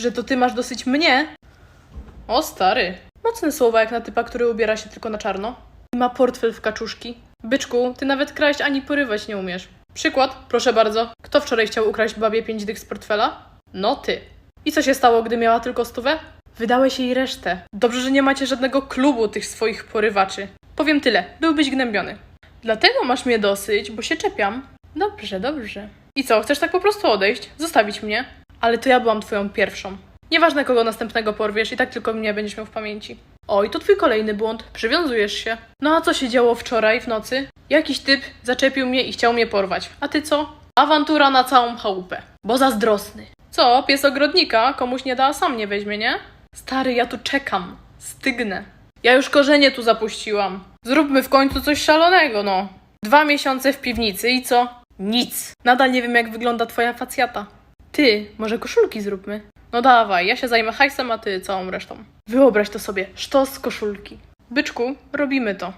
Że to ty masz dosyć mnie? O stary. Mocne słowa jak na typa, który ubiera się tylko na czarno. I ma portfel w kaczuszki. Byczku, ty nawet kraść ani porywać nie umiesz. Przykład, proszę bardzo. Kto wczoraj chciał ukraść babie pięć dych z portfela? No ty. I co się stało, gdy miała tylko stówę? Wydałeś jej resztę. Dobrze, że nie macie żadnego klubu tych swoich porywaczy. Powiem tyle, byłbyś gnębiony. Dlatego masz mnie dosyć, bo się czepiam. Dobrze, dobrze. I co, chcesz tak po prostu odejść? Zostawić mnie? Ale to ja byłam twoją pierwszą. Nieważne kogo następnego porwiesz, i tak tylko mnie będziesz miał w pamięci. Oj, to twój kolejny błąd. Przywiązujesz się. No a co się działo wczoraj w nocy? Jakiś typ zaczepił mnie i chciał mnie porwać. A ty co? Awantura na całą chałupę. Bo zazdrosny. Co, pies ogrodnika komuś nie da, sam nie weźmie, nie? Stary, ja tu czekam. Stygnę. Ja już korzenie tu zapuściłam. Zróbmy w końcu coś szalonego, no. Dwa miesiące w piwnicy i co? Nic. Nadal nie wiem, jak wygląda twoja facjata. Ty, może koszulki zróbmy? No dawaj, ja się zajmę hajsem, a ty całą resztą. Wyobraź to sobie, sztos koszulki. Byczku, robimy to.